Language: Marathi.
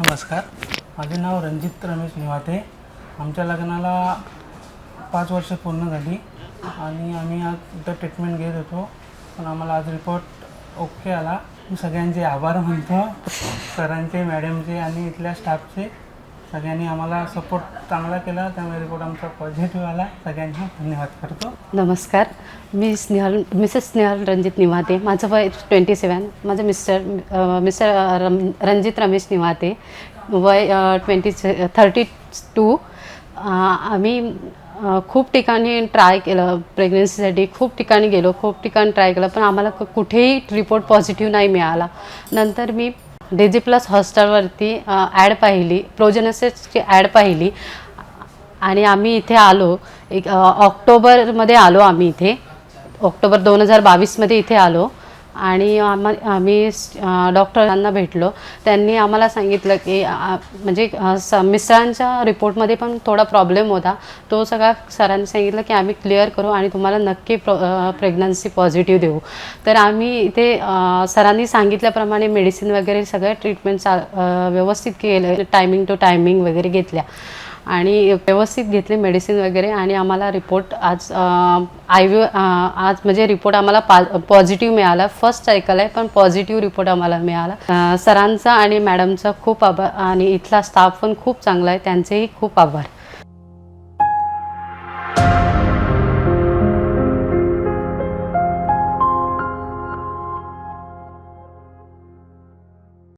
नमस्कार. माझे नाव रणजित रमेश निवाते. आमच्या लग्नाला पाच वर्ष पूर्ण झाली आणि आम्ही आज इथं ट्रीटमेंट घेत होतो. पण आम्हाला आज रिपोर्ट ओके आला. मी सगळ्यांचे आभार म्हणतो सरांचे मॅडमचे आणि इथल्या स्टाफचे सगळ्यांनी आम्हाला सपोर्ट चांगला केला त्यामुळे रिपोर्ट आमचा पॉझिटिव्ह आला. सगळ्यांना धन्यवाद करतो. नमस्कार. मी स्नेहल मिसेस स्नेहल रणजित निवाते. माझं वय ट्वेंटी सेवन माझं मिस्टर मिस्टर रम रणजित रमेश निवाते. वय ट्वेंटी थर्टी टू आम्ही खूप ठिकाणी ट्राय केलं. प्रेग्नन्सीसाठी खूप ठिकाणी गेलो खूप ठिकाणी ट्राय केलं पण आम्हाला क- कुठेही रिपोर्ट पॉझिटिव्ह नाही मिळाला. नंतर मी डेझी प्लस हॉस्टेलवरती ॲड पाहिली प्रोजेनसेसची ॲड पाहिली. आणि आम्ही इथे आलो एक ऑक्टोबरमध्ये आलो आम्ही इथे. ऑक्टोबर दोन हजार बावीसमध्ये इथे आलो. आणि आम्हा आम्ही डॉक्टरांना भेटलो. त्यांनी आम्हाला सांगितलं की म्हणजे स मिस्टरांच्या रिपोर्टमध्ये पण थोडा प्रॉब्लेम होता. तो सगळा सरांनी सांगितलं की आम्ही क्लिअर करू आणि तुम्हाला नक्की प्र प्रेग्नन्सी पॉझिटिव्ह देऊ. तर आम्ही इथे सरांनी सांगितल्याप्रमाणे मेडिसिन वगैरे सगळ्या ट्रीटमेंट चा व्यवस्थित केलं टायमिंग टू टायमिंग वगैरे घेतल्या. आणि व्यवस्थित घेतले मेडिसिन वगैरे आणि आम्हाला रिपोर्ट आज आय व्ही आज म्हणजे रिपोर्ट आम्हाला पा पॉझिटिव्ह मिळाला. फर्स्ट सायकल आहे पण पॉझिटिव्ह रिपोर्ट आम्हाला मिळाला. सरांचा आणि मॅडमचा खूप आभार आणि इथला स्टाफ पण खूप चांगला आहे. त्यांचेही खूप आभार.